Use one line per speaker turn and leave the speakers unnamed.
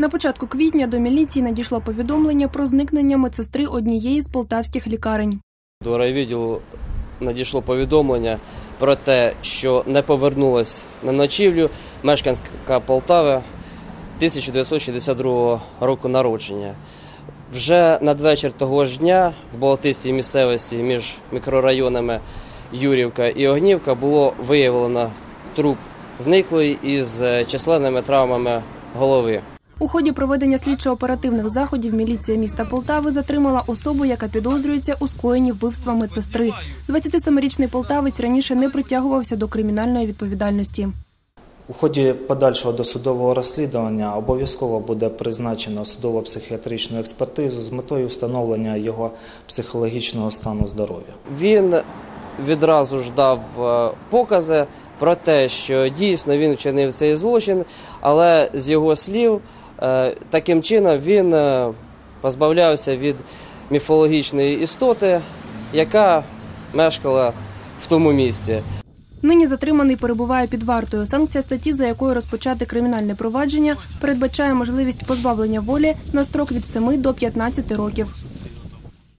На початку квітня до міліції надійшло повідомлення про зникнення медсестри однієї з полтавських лікарень.
До райвідділу надійшло повідомлення про те, що не повернулась на ночівлю мешканка Полтави 1962 року народження. Вже надвечір того ж дня в Болотистій місцевості між мікрорайонами Юрівка і Огнівка було виявлено труп зниклий із численними травмами голови.
У ході проведення слідчо-оперативних заходів міліція міста Полтави затримала особу, яка підозрюється у скоєнні вбивства медсестри. 27-річний полтавець раніше не притягувався до кримінальної відповідальності.
У ході подальшого досудового розслідування обов'язково буде призначено судово-психіатричну експертизу з метою встановлення його психологічного стану здоров'я.
Він відразу ж дав е, покази про те, що дійсно він вчинив цей злочин, але з його слів, е, таким чином він е, позбавлявся від міфологічної істоти, яка мешкала в тому місці.
Нині затриманий перебуває під вартою. Санкція статті, за якою розпочати кримінальне провадження, передбачає можливість позбавлення волі на строк від 7 до 15 років.